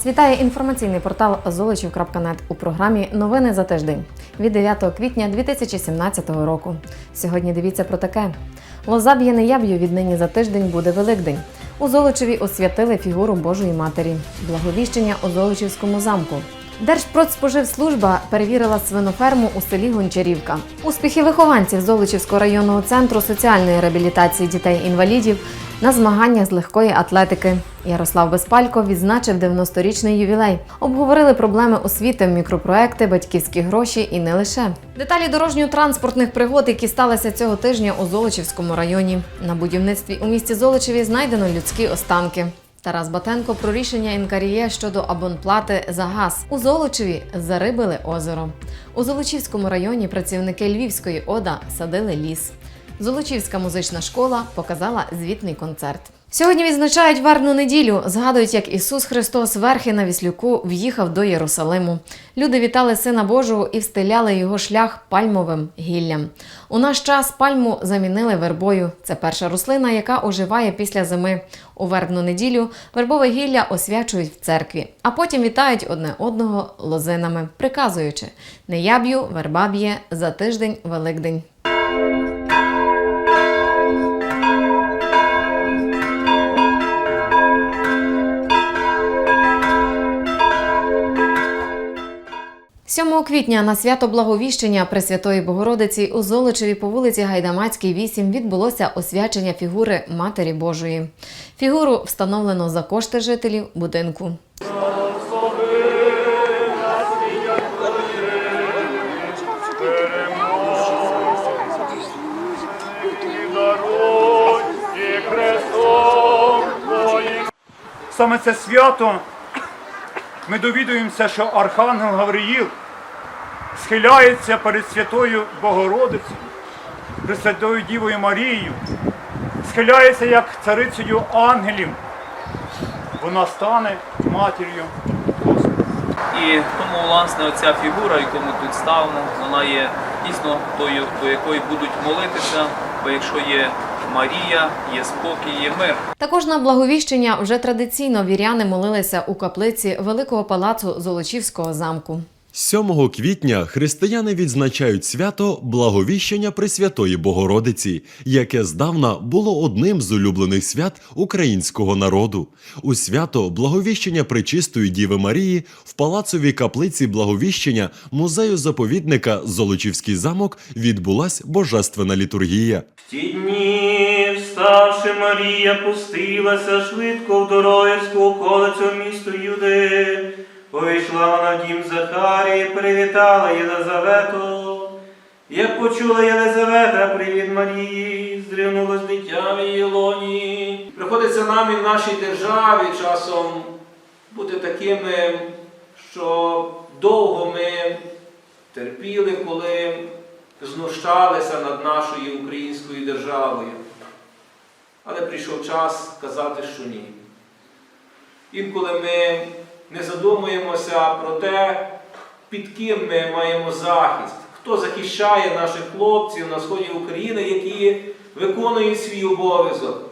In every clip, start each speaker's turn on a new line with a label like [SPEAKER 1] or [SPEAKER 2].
[SPEAKER 1] Вас вітає інформаційний портал Золочів.нет у програмі Новини за тиждень від 9 квітня 2017 року. Сьогодні дивіться про таке: Лоза б'є віднині за тиждень буде Великдень. У Золочеві освятили фігуру Божої Матері, благовіщення у Золочівському замку. Держпродспоживслужба перевірила свиноферму у селі Гончарівка. Успіхи вихованців Золочівського районного центру соціальної реабілітації дітей-інвалідів на змаганнях з легкої атлетики. Ярослав Безпалько відзначив 90-річний ювілей. Обговорили проблеми освіти, мікропроекти, батьківські гроші і не лише. Деталі дорожньо-транспортних пригод, які сталися цього тижня у Золочівському районі. На будівництві у місті Золочеві знайдено людські останки. Тарас Батенко про рішення НКРЄ щодо абонплати за газ. У Золочеві зарибили озеро. У Золочівському районі працівники Львівської ОДА садили ліс. Золочівська музична школа показала звітний концерт. Сьогодні відзначають вербну неділю. Згадують, як Ісус Христос верхи на віслюку в'їхав до Єрусалиму. Люди вітали Сина Божого і встиляли його шлях пальмовим гіллям. У наш час пальму замінили вербою. Це перша рослина, яка оживає після зими. У вербну неділю вербове гілля освячують в церкві, а потім вітають одне одного лозинами, приказуючи: не я б'ю, верба б'є за тиждень Великдень. Сьомого квітня на свято Благовіщення Пресвятої Богородиці у Золочеві по вулиці Гайдамацькій, 8 відбулося освячення фігури Матері Божої. Фігуру встановлено за кошти жителів будинку.
[SPEAKER 2] Саме це свято ми довідуємося, що Архангел Гавриїл схиляється перед Святою Богородицею, Пресвятою Дівою Марією, схиляється як царицею ангелів. Вона стане матір'ю Господа.
[SPEAKER 3] І тому, власне, оця фігура, яку ми тут ставимо, вона є дійсно тою, до якої будуть молитися, бо якщо є Марія, є спокій, є мир.
[SPEAKER 1] Також на благовіщення вже традиційно віряни молилися у каплиці Великого палацу Золочівського замку.
[SPEAKER 4] 7 квітня християни відзначають свято Благовіщення Пресвятої Богородиці, яке здавна було одним з улюблених свят українського народу. У свято Благовіщення Пречистої Діви Марії в палацовій каплиці Благовіщення музею заповідника Золочівський замок відбулась божественна літургія.
[SPEAKER 5] В Ті дні, вставши Марія, пустилася швидко в дороївську околицю місту Юди. Вийшла вона в дім Захарії, привітала Єлизавету. Як почула Єлизавета привіт Марії, здригнулось дитя в її лоні.
[SPEAKER 6] Приходиться нам і в нашій державі часом бути такими, що довго ми терпіли, коли знущалися над нашою українською державою. Але прийшов час сказати, що ні. Інколи ми не задумуємося про те, під ким ми маємо захист, хто захищає наших хлопців на сході України, які виконують свій обов'язок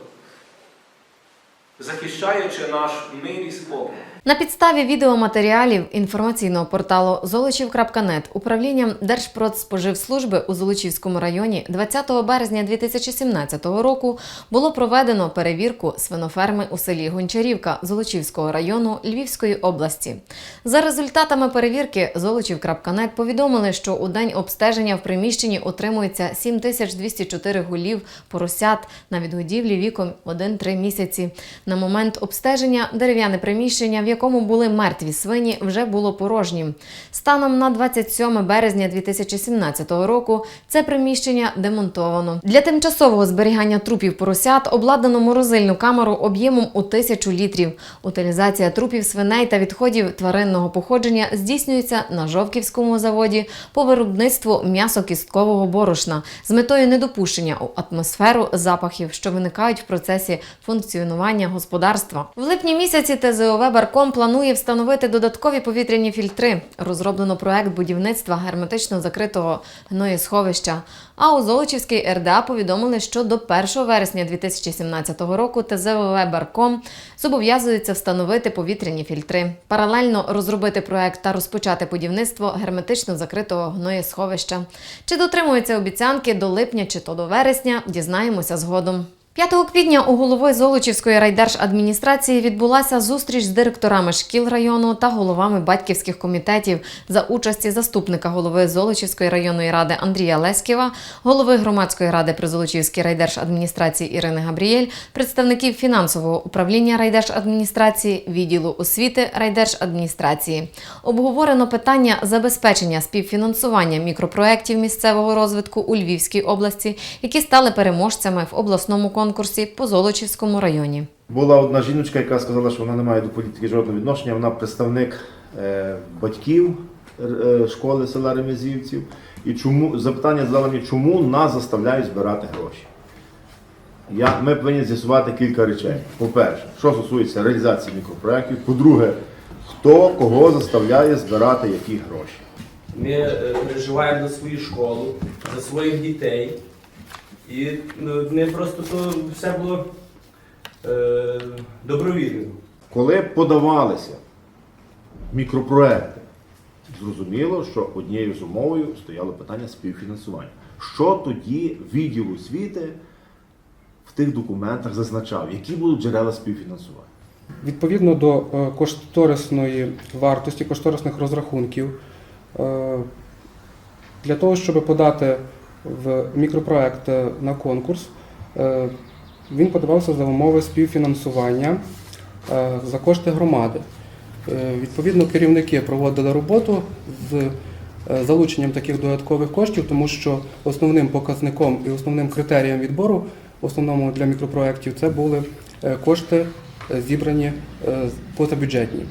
[SPEAKER 6] захищаючи наш мир і спокій.
[SPEAKER 1] На підставі відеоматеріалів інформаційного порталу Золочів.нет управлінням Держпродспоживслужби у Золочівському районі 20 березня 2017 року було проведено перевірку свиноферми у селі Гончарівка Золочівського району Львівської області. За результатами перевірки Золочів.нет повідомили, що у день обстеження в приміщенні утримується 7204 гулів поросят на відгодівлі віком 1-3 місяці. На момент обстеження дерев'яне приміщення, в якому були мертві свині, вже було порожнім. Станом на 27 березня 2017 року це приміщення демонтовано. Для тимчасового зберігання трупів поросят обладнано морозильну камеру об'ємом у тисячу літрів. Утилізація трупів свиней та відходів тваринного походження здійснюється на Жовківському заводі по виробництву м'ясо-кісткового борошна з метою недопущення у атмосферу запахів, що виникають в процесі функціонування господарства. В липні місяці ТЗОВ Барко Ліберком планує встановити додаткові повітряні фільтри. Розроблено проект будівництва герметично закритого гноєсховища. А у Золочівській РДА повідомили, що до 1 вересня 2017 року ТЗВВ Барком зобов'язується встановити повітряні фільтри. Паралельно розробити проект та розпочати будівництво герметично закритого гноєсховища. Чи дотримуються обіцянки до липня чи то до вересня, дізнаємося згодом. 5 квітня у голови Золочівської райдержадміністрації відбулася зустріч з директорами шкіл району та головами батьківських комітетів за участі заступника голови Золочівської районної ради Андрія Леськіва, голови громадської ради при Золочівській райдержадміністрації Ірини Габрієль, представників фінансового управління райдержадміністрації, відділу освіти райдержадміністрації. Обговорено питання забезпечення співфінансування мікропроєктів місцевого розвитку у Львівській області, які стали переможцями в обласному конкурсі по Золочівському районі.
[SPEAKER 7] Була одна жіночка, яка сказала, що вона не має до політики жодного відношення. Вона представник е, батьків е, школи села Ремезівців. І чому запитання задала мені, чому нас заставляють збирати гроші? Я, ми повинні з'ясувати кілька речей. По-перше, що стосується реалізації мікропроєктів. По-друге, хто кого заставляє збирати які гроші.
[SPEAKER 8] Ми е, переживаємо за свою школу, за своїх дітей. І ну, не просто то все було е, добровільно.
[SPEAKER 7] Коли подавалися мікропроекти, зрозуміло, що однією з умовою стояло питання співфінансування. Що тоді відділ освіти в тих документах зазначав, які будуть джерела співфінансування?
[SPEAKER 9] Відповідно до е, кошторисної вартості, кошторисних розрахунків, е, для того, щоб подати в мікропроект е, на конкурс, е, він подавався за умови співфінансування е, за кошти громади. Відповідно, керівники проводили роботу з залученням таких додаткових коштів, тому що основним показником і основним критерієм відбору, в основному для мікропроєктів, це були кошти зібрані позабюджетні.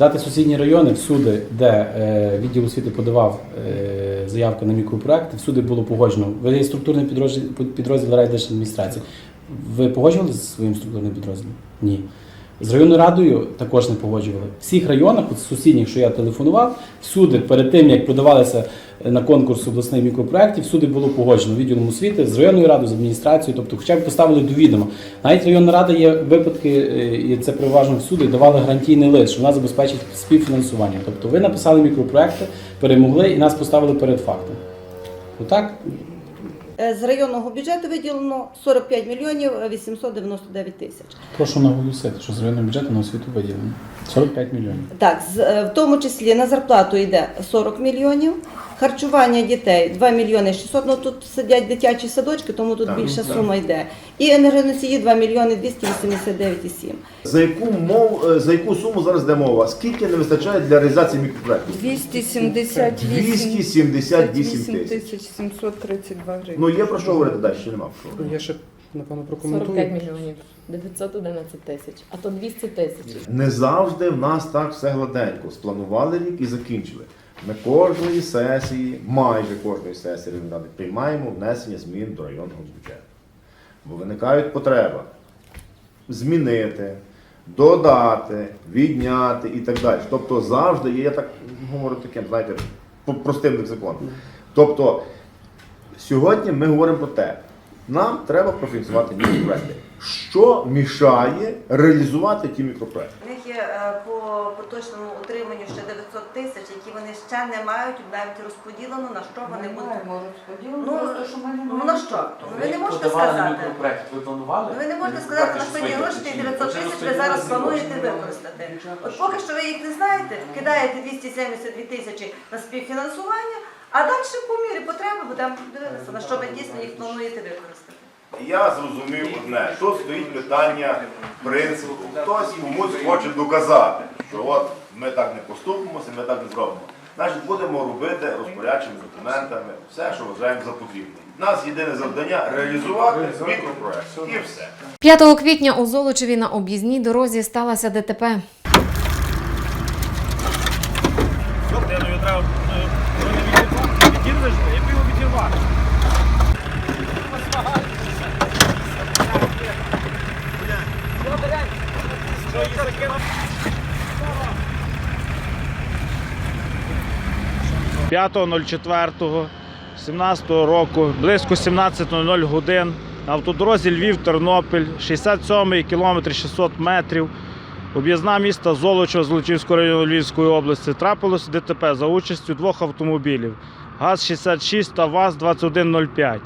[SPEAKER 10] Взяти сусідні райони, всюди, де е, відділ освіти подавав е, заявку на мікропроекти, всюди було погоджено. Ви структурний підрозділ, підрозділ райдержадміністрації. Ви погоджували зі своїм структурним підрозділом? Ні. З районною радою також не погоджували. В всіх районах, от сусідніх, що я телефонував, всюди, перед тим як подавалися на конкурс обласних мікропроєктів, всюди було погоджено відділом освіти з районною радою, з адміністрацією, тобто хоча б поставили до відома. Навіть районна рада є випадки, е, і це переважно всюди, давали гарантійний лист, що вона забезпечить співфінансування. Тобто ви написали мікропроекти, перемогли і нас поставили перед фактом. Отак
[SPEAKER 11] Е, З районного бюджету виділено 45 мільйонів 899 тисяч.
[SPEAKER 10] прошу наголосити, що з районного бюджету на освіту виділено 45 мільйонів.
[SPEAKER 11] Так, е, в тому числі на зарплату йде 40 мільйонів, харчування дітей 2 мільйони 600, ну тут сидять дитячі садочки, тому тут
[SPEAKER 7] Так,
[SPEAKER 11] більша
[SPEAKER 7] так.
[SPEAKER 11] сума йде. І енергоносії 2 мільйони 289,7.
[SPEAKER 7] За яку мов, е, за яку суму зараз йде мова? Скільки не вистачає для реалізації мікропроектів?
[SPEAKER 12] 278
[SPEAKER 7] 278 тисяч.
[SPEAKER 12] тисяч 732 гривень.
[SPEAKER 7] Ну є про що говорити далі, ще нема про що.
[SPEAKER 9] Я ще напевно
[SPEAKER 1] 45
[SPEAKER 9] прокоментую.
[SPEAKER 1] мільйонів 911 тисяч, а то 200 тисяч.
[SPEAKER 7] Не завжди в нас так все гладенько. Спланували рік і закінчили. Ми кожної сесії, майже кожної сесії ради приймаємо внесення змін до районного бюджету. Бо виникають потреба змінити, додати, відняти і так далі. Тобто завжди є, я так говорю таким, знаєте, простим лексиконом. Тобто сьогодні ми говоримо про те, нам треба профінансувати мікропроекти. Що мішає реалізувати ті мікропроекти?
[SPEAKER 11] У них є е, по поточному утриманню ще 900 тисяч, які вони ще не мають навіть розподілено, на що вони будуть. Ну, ну на що? Ви не можете сказати.
[SPEAKER 3] ви планували?
[SPEAKER 11] Ну, Ви не можете сказати, на що гроші тих 900 тисяч ви зараз плануєте використати. От поки що ви їх не знаєте, кидаєте 272 тисячі на співфінансування, а далі по мірі потреби будемо дивитися, на що ви дійсно їх плануєте використати.
[SPEAKER 7] Я зрозумів одне, тут стоїть питання принципу. Хтось комусь хоче доказати, що от ми так не поступимося, ми так не зробимо. Значить, будемо робити розпорядчими документами все, що вважаємо за потрібне. У нас єдине завдання реалізувати мікропроект. І все.
[SPEAKER 1] 5 квітня у Золочеві на об'їзній дорозі сталося ДТП.
[SPEAKER 13] 5.04 17 року, близько 17.00 годин. На автодорозі Львів-Тернопіль, 67-й кілометр 600 метрів, об'їзна міста Золочева Золочівського району Львівської області. Трапилось ДТП за участю двох автомобілів. ГАЗ-66 та ВАЗ-2105.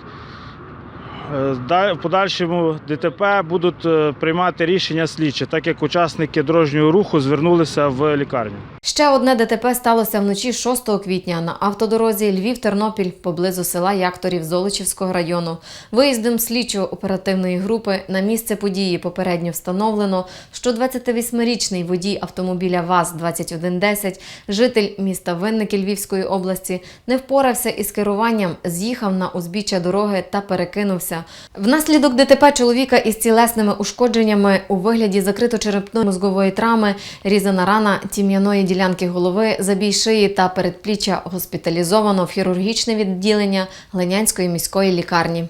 [SPEAKER 13] Е, В подальшому ДТП будуть е, приймати рішення слідчі, так як учасники дорожнього руху звернулися в лікарню.
[SPEAKER 1] Ще одне ДТП сталося вночі 6 квітня на автодорозі Львів-Тернопіль поблизу села Якторів Золочівського району. Виїздом слідчо-оперативної групи на місце події попередньо встановлено, що 28-річний водій автомобіля ВАЗ-2110, житель міста Винники Львівської області, не впорався із керуванням, з'їхав на узбіччя дороги та перекинувся. Внаслідок ДТП чоловіка із цілесними ушкодженнями у вигляді закрито-черепної мозгової травми, різана рана тім'яної ділянки голови, забій шиї та передпліччя госпіталізовано в хірургічне відділення Глинянської міської лікарні.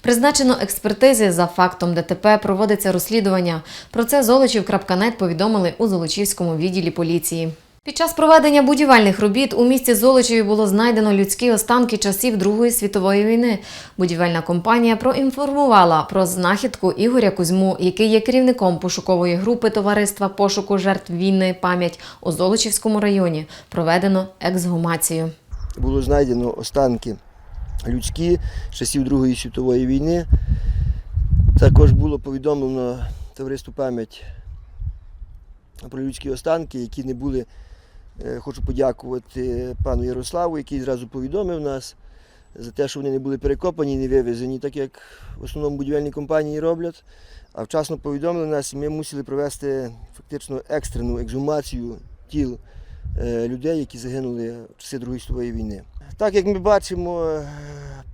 [SPEAKER 1] Призначено експертизи за фактом ДТП проводиться розслідування. Про це Золочів.нет повідомили у Золочівському відділі поліції. Під час проведення будівельних робіт у місті Золочеві було знайдено людські останки часів Другої світової війни. Будівельна компанія проінформувала про знахідку Ігоря Кузьму, який є керівником пошукової групи товариства пошуку жертв війни пам'ять у Золочівському районі. Проведено ексгумацію.
[SPEAKER 14] було знайдено останки людські часів Другої світової війни. Також було повідомлено товариству пам'ять про людські останки, які не були. Е, Хочу подякувати пану Ярославу, який зразу повідомив нас за те, що вони не були перекопані не вивезені, так як в основному будівельні компанії роблять. А вчасно повідомили нас, ми мусили провести фактично екстрену ексгумацію тіл е, людей, які загинули в часи Другої світової війни. Так як ми бачимо е,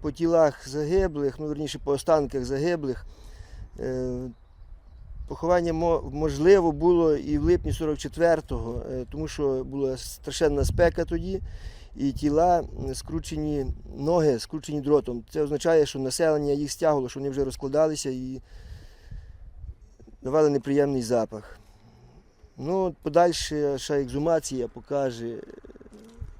[SPEAKER 14] по тілах загиблих, ну верніше по останках загиблих, поховання можливо було і в липні 44-го, е, тому що була страшенна спека тоді, і тіла скручені, ноги скручені дротом. Це означає, що населення їх стягувало, що вони вже розкладалися і давали неприємний запах. Ну, подальша ще екзумація покаже,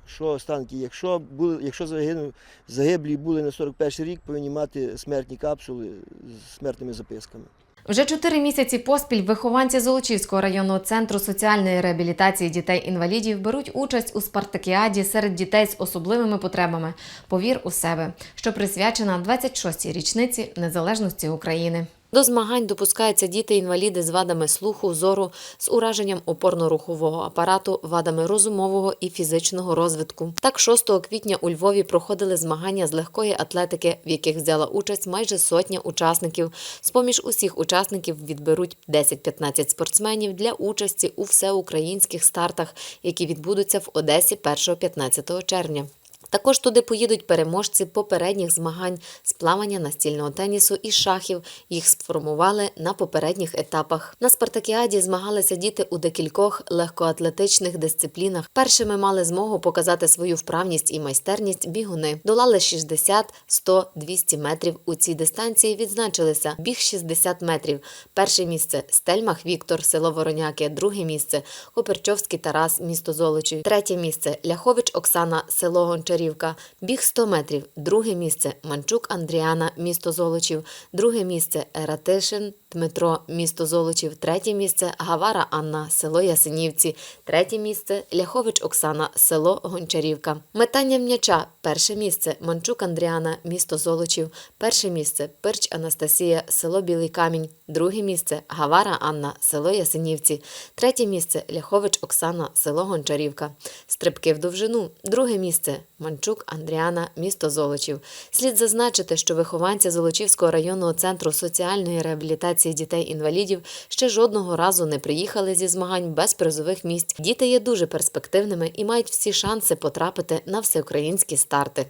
[SPEAKER 14] що останки, якщо були, якщо загинув, загиблі були на 41 рік, повинні мати смертні капсули з смертними записками.
[SPEAKER 1] Вже чотири місяці поспіль вихованці Золочівського районного центру соціальної реабілітації дітей-інвалідів беруть участь у спартакіаді серед дітей з особливими потребами Повір у себе, що присвячена 26-й річниці незалежності України. До змагань допускаються діти-інваліди з вадами слуху, зору, з ураженням опорно-рухового апарату, вадами розумового і фізичного розвитку. Так, 6 квітня у Львові проходили змагання з легкої атлетики, в яких взяла участь майже сотня учасників. З-поміж усіх учасників відберуть 10-15 спортсменів для участі у всеукраїнських стартах, які відбудуться в Одесі 1-15 червня. Також туди поїдуть переможці попередніх змагань з плавання настільного тенісу і шахів. Їх сформували на попередніх етапах. На спартакіаді змагалися діти у декількох легкоатлетичних дисциплінах. Першими мали змогу показати свою вправність і майстерність бігуни. Долали 60, 100, 200 метрів. У цій дистанції відзначилися біг 60 метрів. Перше місце Стельмах Віктор, село Вороняки. Друге місце Коперчовський Тарас, місто Золочів. Третє місце Ляхович Оксана, село Гончарівка. Біг 100 метрів. Друге місце Манчук Андріана, місто Золочів. Друге місце Ератишин Дмитро, місто Золочів. Третє місце Гавара Анна, село Ясенівці. Третє місце Ляхович Оксана, село Гончарівка. Метання м'яча. Перше місце Манчук Андріана, місто Золочів. Перше місце Пирч Анастасія, село Білий Камінь. Друге місце Гавара Анна, село Ясенівці. Третє місце Ляхович Оксана, село Гончарівка. Стрибки в довжину. Друге місце Манчук Андріана, місто Золочів. Слід зазначити, що вихованці Золочівського районного центру соціальної реабілітації дітей-інвалідів ще жодного разу не приїхали зі змагань без призових місць. Діти є дуже перспективними і мають всі шанси потрапити на всеукраїнські старти.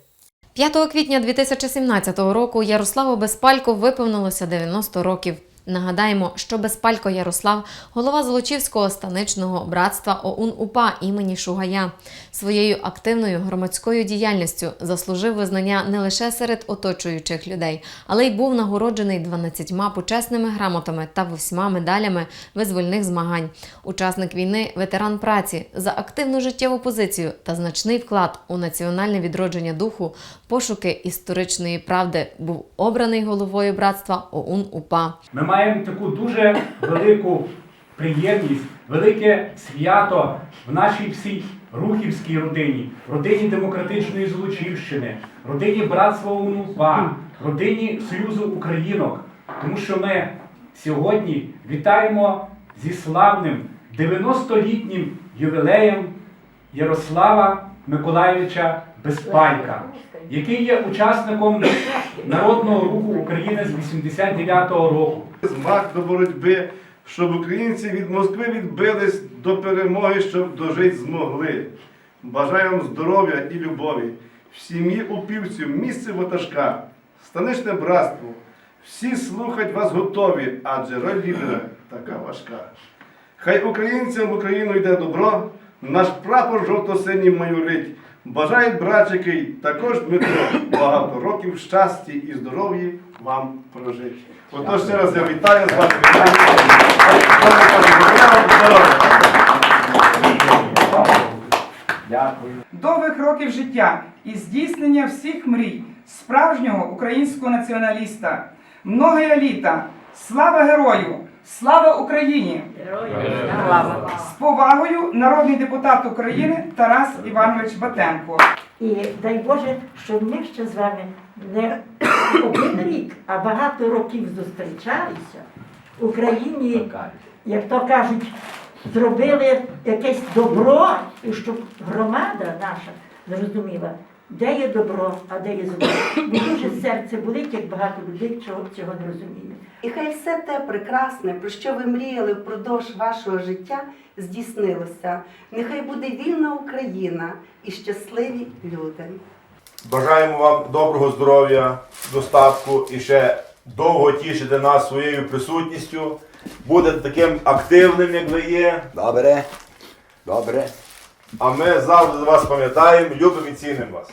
[SPEAKER 1] 5 квітня 2017 року Ярославу Безпалько виповнилося 90 років. Нагадаємо, що Безпалько Ярослав, голова Золочівського станичного братства ОУН УПА імені Шугая, своєю активною громадською діяльністю заслужив визнання не лише серед оточуючих людей, але й був нагороджений 12 почесними грамотами та восьма медалями визвольних змагань. Учасник війни, ветеран праці за активну життєву позицію та значний вклад у національне відродження духу, пошуки історичної правди був обраний головою братства ОУН УПА.
[SPEAKER 15] Маємо таку дуже велику приємність, велике свято в нашій всій рухівській родині, родині демократичної Золочівщини, родині братства УНУПА, родині Союзу Українок. Тому що ми сьогодні вітаємо зі славним 90-літнім ювілеєм Ярослава Миколайовича Безпалька, який є учасником Народного руху України з 89-го року.
[SPEAKER 16] Змах до боротьби, щоб українці від Москви відбились до перемоги, щоб дожити змогли. Бажаю вам здоров'я і любові, в сім'ї упівців, місце ватажка, станичне братство. Всі слухать вас готові, адже роль лідера така важка. Хай українцям в Україну йде добро, наш прапор жовто-синій майорить. Бажають братчики, також Дмитро, багато років щастя і здоров'я вам прожити. Отож ще раз я вітаю з.
[SPEAKER 15] Дякую.
[SPEAKER 17] довгих років життя і здійснення всіх мрій справжнього українського націоналіста. Многоя літа! Слава герою! Слава Україні! З повагою народний депутат України Тарас Іванович Батенко.
[SPEAKER 18] І дай Боже, щоб ми ще з вами не один рік, а багато років зустрічалися. В Україні, як то кажуть, зробили якесь добро, і щоб громада наша зрозуміла, де є добро, а де є зло. Бо дуже серце болить, як багато людей чого, цього не розуміє.
[SPEAKER 19] І хай все те прекрасне, про що ви мріяли впродовж вашого життя, здійснилося. Нехай буде вільна Україна і щасливі люди.
[SPEAKER 7] Бажаємо вам доброго здоров'я, достатку і ще довго тішити нас своєю присутністю. Будете таким активним, як ви є. Добре. Добре. А ми завжди вас пам'ятаємо, любимо і цінимо вас.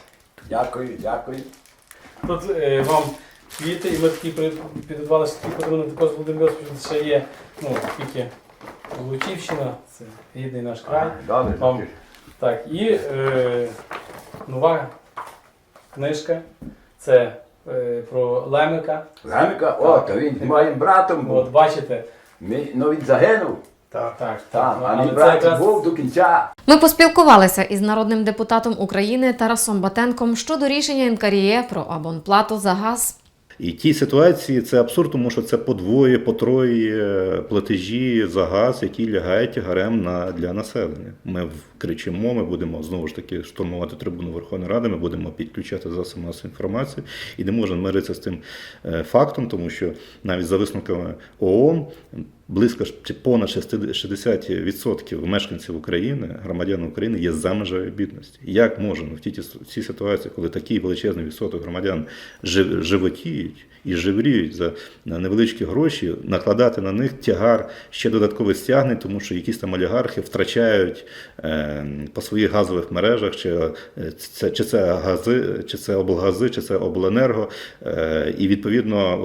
[SPEAKER 10] Дякую, дякую. Тут е, вам квіти, і ми такі при- підготували ще такий подарунок також Володимир Йосипович, ще є, ну, тільки Лучівщина, це рідний наш край.
[SPEAKER 7] Добре,
[SPEAKER 10] Вам, так, і е, нова книжка, це е, про Лемика.
[SPEAKER 20] Лемика? О, то він моїм братом був.
[SPEAKER 10] От бачите.
[SPEAKER 20] Ми, ну він загинув.
[SPEAKER 10] Так, так.
[SPEAKER 20] Так, а
[SPEAKER 10] Але
[SPEAKER 20] мій
[SPEAKER 10] це
[SPEAKER 20] брат
[SPEAKER 10] якраз-
[SPEAKER 20] був до кінця.
[SPEAKER 1] Ми поспілкувалися із народним депутатом України Тарасом Батенком щодо рішення НКРЄ про абонплату за газ.
[SPEAKER 21] І ті ситуації це абсурд, тому що це подвоє, потроє платежі за газ, які лягають тягарем на для населення. Ми кричимо, ми будемо знову ж таки штурмувати трибуну Верховної Ради. Ми будемо підключати засоби масової інформації і не можемо миритися з тим е, фактом, тому що навіть за висновками ООН близько понад 60% 60% мешканців України, громадян України є за межею бідності. Як можна в цій ситуації, коли такий величезний відсоток громадян жив- животіють і живріють за невеличкі гроші, накладати на них тягар ще додаткових стягнень, тому що якісь там олігархи втрачають е, по своїх газових мережах, чи е, це, чи це гази, чи це облгази, чи це обленерго, е, і відповідно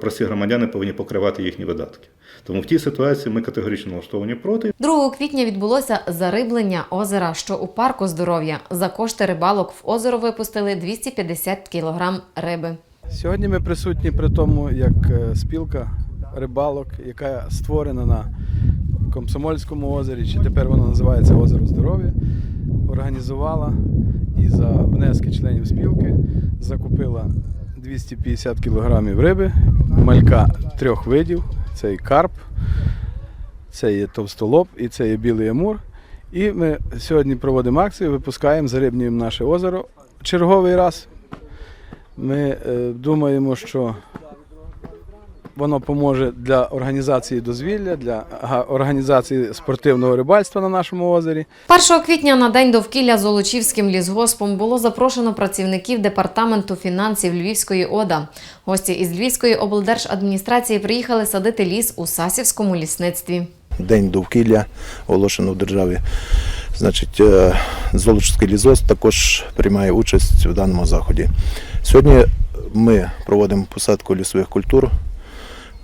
[SPEAKER 21] прості громадяни повинні покривати їхні видатки. Тому в тій ситуації ми категорично налаштовані проти.
[SPEAKER 1] 2 квітня відбулося зариблення озера, що у парку здоров'я. За кошти рибалок в озеро випустили 250 кілограм риби.
[SPEAKER 22] Сьогодні ми присутні при тому, як е, спілка рибалок, яка створена на Комсомольському озері, чи тепер воно називається Озеро Здоров'я, організувала і за внески членів спілки закупила 250 кілограмів риби, малька трьох видів: це і карп, це є товстолоб і це є білий амур. І ми сьогодні проводимо акцію, випускаємо, зарибнюємо наше озеро черговий раз. Ми е, думаємо, що воно поможе для організації дозвілля, для організації спортивного рибальства на нашому озері.
[SPEAKER 1] 1 квітня на день довкілля Золочівським лісгоспом було запрошено працівників департаменту фінансів Львівської ОДА. Гості із Львівської облдержадміністрації приїхали садити ліс у Сасівському лісництві.
[SPEAKER 23] День довкілля оголошено в державі. Значить, е, Золочівський лізос також приймає участь у даному заході. Сьогодні ми проводимо посадку лісових культур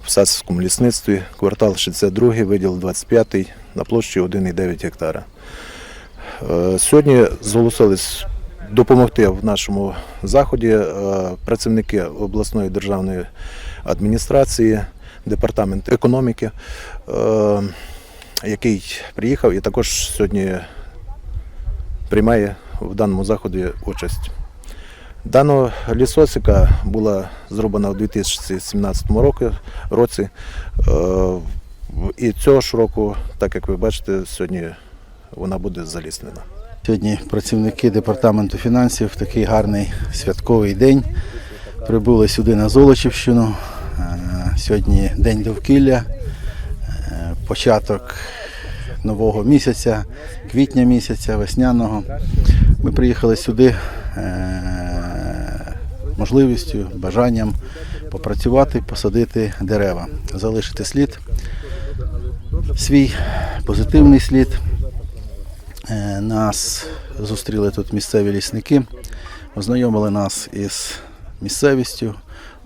[SPEAKER 23] в Сасівському лісництві, квартал 62, виділ 25 на площі 1,9 гектара. Е, Сьогодні зголосились допомогти в нашому заході е, працівники обласної державної адміністрації, департамент економіки, е, який приїхав і також сьогодні приймає в даному заході участь. Дана лісосика була зроблена у 2017 року- році. Е, І цього ж року, так як ви бачите, сьогодні вона буде заліснена.
[SPEAKER 24] Сьогодні працівники департаменту фінансів в такий гарний святковий день прибули сюди на Золочівщину. Е, Сьогодні день довкілля, е, початок нового місяця, квітня місяця, весняного. Ми приїхали сюди можливістю, бажанням попрацювати, посадити дерева, залишити слід, свій позитивний слід. Е, Нас зустріли тут місцеві лісники, ознайомили нас із місцевістю,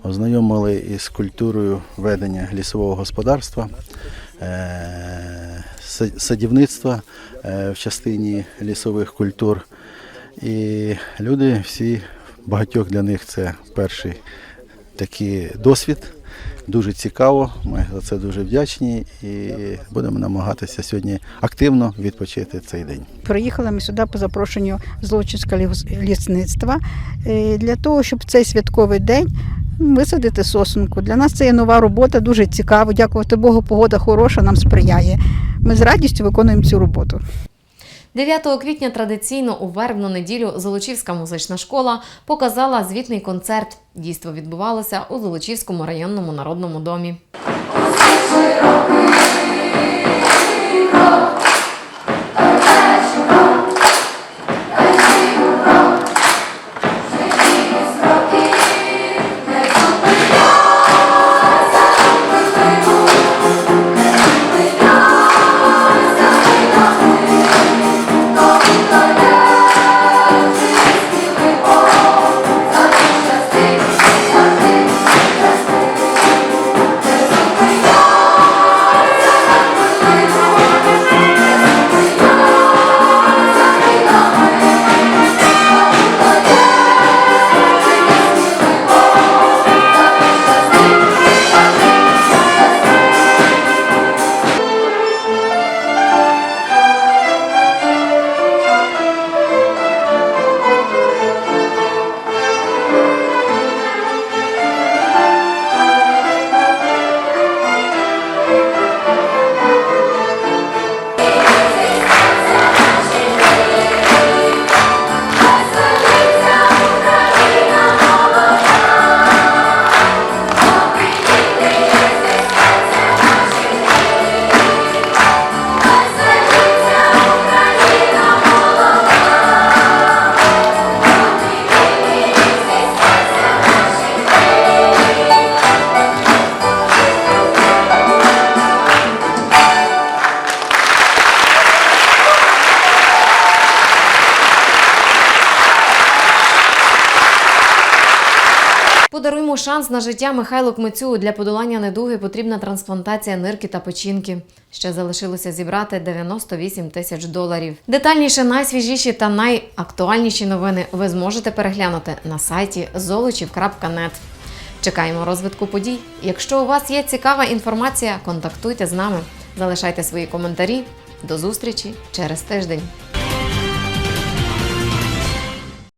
[SPEAKER 24] ознайомили із культурою ведення лісового господарства, е, садівництва е, в частині лісових культур. І люди всі, багатьох для них це перший такий досвід. Дуже цікаво, ми за це дуже вдячні і будемо намагатися сьогодні активно відпочити цей день.
[SPEAKER 25] Приїхали ми сюди по запрошенню Злочинського лісництва е, для того, щоб цей святковий день висадити сосунку. Для нас це є нова робота, дуже цікаво. Дякувати Богу, погода хороша, нам сприяє. Ми з радістю виконуємо цю роботу.
[SPEAKER 1] 9 квітня традиційно у вербну неділю Золочівська музична школа показала звітний концерт. Дійство відбувалося у Золочівському районному народному домі. Шанс на життя Михайлу Кмицю. Для подолання недуги потрібна трансплантація нирки та печінки. Ще залишилося зібрати 98 тисяч доларів. Детальніше найсвіжіші та найактуальніші новини ви зможете переглянути на сайті zolochiv.net. Чекаємо розвитку подій. Якщо у вас є цікава інформація, контактуйте з нами, залишайте свої коментарі. До зустрічі через тиждень.